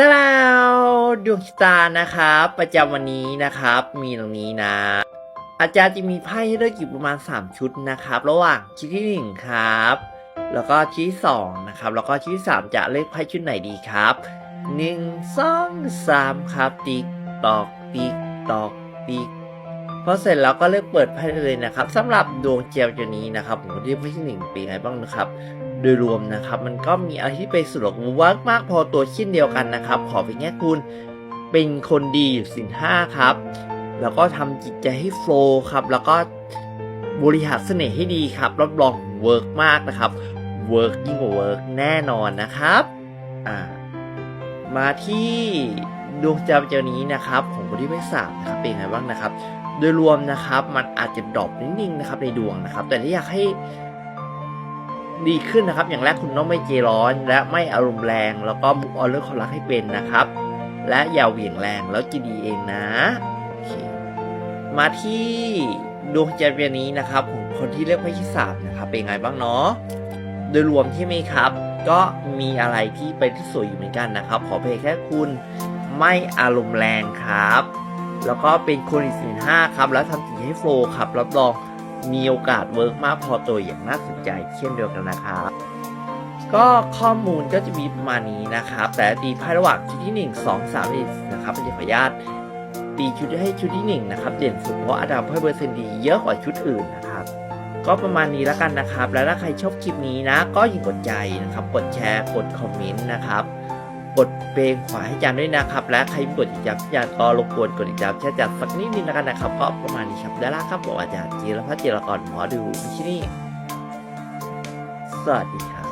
ตะลาวดวงชะตานะครับประจำวันนี้นะครับ มีตรงนี้นะ อาจารย์จะมีไพ่ให้เลือกอยู่ประมาณ 3 ชุดนะครับ ระหว่างชุดที่1ครับ แล้วก็ชุดที่2นะครับ แล้วก็ชุดที่3จะเลือกไพ่ชุดไหนดีครับ 1 2 3 ครับ ติ๊กตอกติ๊กตอกติ๊ก พอเสร็จแล้วก็เลือกเปิดไพ่เลยนะครับสำหรับดวงเจลตัวนี้นะครับผมเรียกไพ่ที่หนึ่งป็นไงบ้างนะครับโดยรวมนะครับมันก็มีอะไรที่ไปสุดหลกมากมากพอตัวเช่นเดียวกันนะครับ ขอเป็นแค่คุณเป็นคนดีสินห้าครับ แล้วก็ทำจิตใจให้โฟล์ครับ แล้วก็บริหารเสน่ห์ให้ดีครับรับรองเวิร์กมากนะครับเวิร์กยิ่งกว่าเวิร์กแน่นอนนะครับอ่ามาที่ดวงจันทร์เจ้านี้นะครับของคนที่ไม่สามนะครับเป็นไงบ้างนะครับ โดยรวมนะครับ มันอาจจะดรอปนิ่งๆนะครับในดวงนะครับ แต่ถ้าอยากให้ดีขึ้นนะครับ อย่างแรกคุณต้องไม่เจร้อน และไม่อารมณ์แรง แล้วก็บุกออนเรื่องความรักให้เป็นนะครับ และอย่าเหวี่ยงแรงแล้วจะดีเองนะ มาที่ดวงจันทร์เดือนนี้นะครับของคนที่เลือกไพ่ที่สามนะครับเป็นไงบ้างเนาะโดยรวมที่ไหมครับ ก็มีอะไรที่เป็นที่สวยอยู่เหมือนกันนะครับ ขอเพียงแค่คุณไม่อารมณ์แรงครับ แล้วก็เป็นคนอีกสินห้าครับแล้วทำจิตให้โฟล์ครับรับรองมีโอกาสเวิร์กมากพอตัวอย่างน่าสนใจเช่นเดียวกันนะครับก็ข้อมูลก็จะมีประมาณนี้นะครับ แต่ตีไพ่ระหว่างชุดที่ 1 2 3 4นะครับเป็นขออนุญาตตีชุดให้ชุดที่ 1 นะครับ เด่นสุดเพราะอาดัมเพิ่มเปอร์เซ็นต์ดีเยอะกว่าชุดอื่นนะครับ ก็ประมาณนี้แล้วกันนะครับ แล้วถ้าใครชอบคลิปนี้นะ ก็อย่ากดใจนะครับ กดแชร์ กดคอมเมนต์นะครับ กดเพลงขวาให้จานด้วยนะครับ และใครม่กดติดตามจานก็รบกวนกดอีกจามแช่จัดสักนิดนึงแล้วกันนะครับก็ประมาณนี้ครับได้แล้วครับผมอาจารย์จีรพัฒน์จิรกรหมอดูที่นี่สวัสดีครับ